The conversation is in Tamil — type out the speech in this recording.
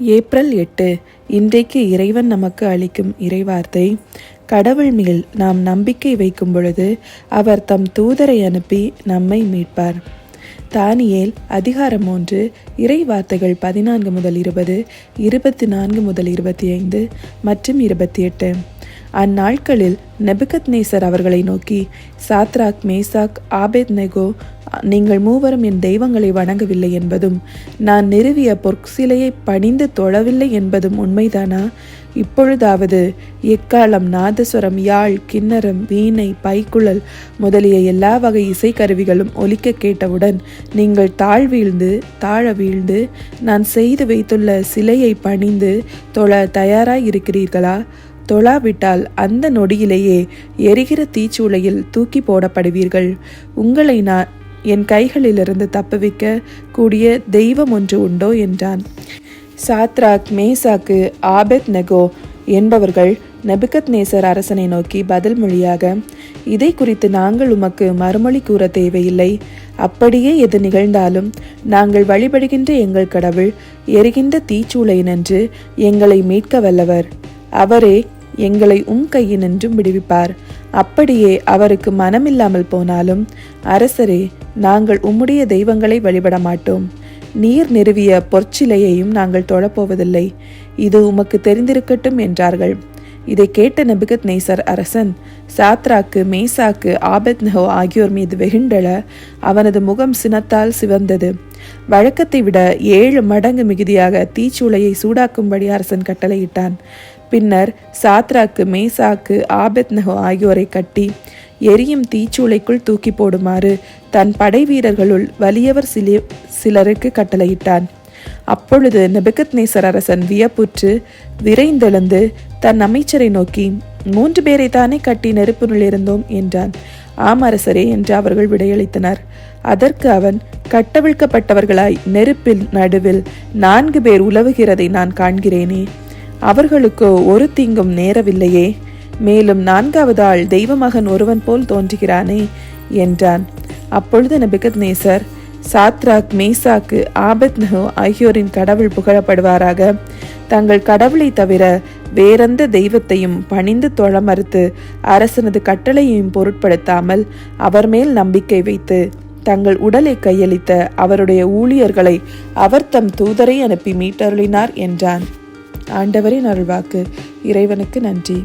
ஏப்ரல் எட்டு இன்றைக்கு இறைவன் நமக்கு அளிக்கும் இறைவார்த்தை. கடவுள் மேல் நாம் நம்பிக்கை வைக்கும் பொழுது அவர் தம் தூதரை அனுப்பி நம்மை மீட்பார். தானியேல் அதிகாரம் ஒன்று இறை வார்த்தைகள் பதினான்கு முதல் இருபது இருபத்தி நான்கு முதல் இருபத்தி ஐந்து மற்றும் இருபத்தி எட்டு அந்நாட்களில் நெபுகத் நேசர் அவர்களை நோக்கி சாத்ராக் மேசாக் ஆபேத் நெகோ நீங்கள் மூவரும் என் தெய்வங்களை வணங்கவில்லை என்பதும் நான் நிறுவிய பொற்சிலையை பணிந்து தொழவில்லை என்பதும் உண்மைதானா? இப்பொழுதாவது எக்காலம் நாதஸ்வரம் யாழ் கிண்ணறம் வீணை பைக்குழல் முதலிய எல்லா வகை இசைக்கருவிகளும் ஒலிக்க கேட்டவுடன் நீங்கள் தாழ் வீழ்ந்து தாழ வீழ்ந்து நான் செய்து வைத்துள்ள சிலையை பணிந்து தொழ தயாராய் இருக்கிறீர்களா தொழாவிட்டால் அந்த நொடியிலேயே எரிகிற தீச்சூளையில் தூக்கி போடப்படுவீர்கள். உங்களை நான் என் கைகளிலிருந்து தப்புவிக்க கூடிய தெய்வம் ஒன்று உண்டோ என்றான். சாத்ராக் மேசாக்கு ஆபெத் நெகோ என்பவர்கள் நபுக்கத் நேசர் அரசனை நோக்கி பதில் மொழியாக இதை குறித்து நாங்கள் உமக்கு மறுமொழி கூற தேவையில்லை. அப்படியே எது நிகழ்ந்தாலும் நாங்கள் வழிபடுகின்ற எங்கள் கடவுள் எரிகின்ற தீச்சூளை நின்று எங்களை மீட்க வல்லவர். அவரே எங்களை உம் கையினின்றும் விடுவிப்பார். அப்படியே அவருக்கு மனமில்லாமல் போனாலும் அரசரே நாங்கள் உம்முடைய தெய்வங்களை வழிபட மாட்டோம் நீர் நிறுவிய பொற்சிலையையும் நாங்கள் தொழப்போவதில்லை. இது உமக்கு தெரிந்திருக்கட்டும் என்றார்கள். இதை கேட்ட நெபுகத் நேசர் அரசன் சாத்ராக்கு மேசாக்கு ஆபத் நஹோ ஆகியோர் மீது வெகுண்டள அவனது முகம் சினத்தால் சிவந்தது. வழக்கத்தை விட ஏழு மடங்கு மிகுதியாக தீச்சூளையை சூடாக்கும்படி அரசன் கட்டளையிட்டான். பின்னர் சாத்ராக்கு மேசாக்கு ஆபத் நஹோ ஆகியோரை கட்டி எரியும் தீச்சூளைக்குள் தூக்கி போடுமாறு தன் படை வீரர்களுள் வலியவர் சிலருக்கு கட்டளையிட்டான். அப்பொழுது நெபுகத் நேசர் அரசன் வியப்புற்று விரைந்தெழுந்து தன் அமைச்சரை நோக்கி மூன்று பேரை தானே கட்டி நெருப்பினுள் இருந்தோம்? என்றான். ஆம் அரசரே என்று அவர்கள் விடையளித்தனர். அதற்கு அவன் கட்டவிழ்க்கப்பட்டவர்களாய் நெருப்பில் நடுவில் நான்கு பேர் உலவுகிறதை நான் காண்கிறேனே. அவர்களுக்கு ஒரு தீங்கும் நேரவில்லையே. மேலும் நான்காவது ஆள் தெய்வமகன் ஒருவன் போல் தோன்றுகிறானே என்றான். அப்பொழுது நபிகத் நேசர் சாத்ராக் மேசாக்கு ஆபத் நஹோ ஆகியோரின் கடவுள் புகழப்படுவாராக. தங்கள் கடவுளை தவிர வேறெந்த தெய்வத்தையும் பணிந்து தொழ மறுத்து அரசனது கட்டளையையும் பொருட்படுத்தாமல் அவர் மேல் நம்பிக்கை வைத்து தங்கள் உடலை கையளித்த அவருடைய ஊழியர்களை அவர் தம் தூதரை அனுப்பி மீட்டருளினார் என்றான். ஆண்டவரின் அருள்வாக்கு. இறைவனுக்கு நன்றி.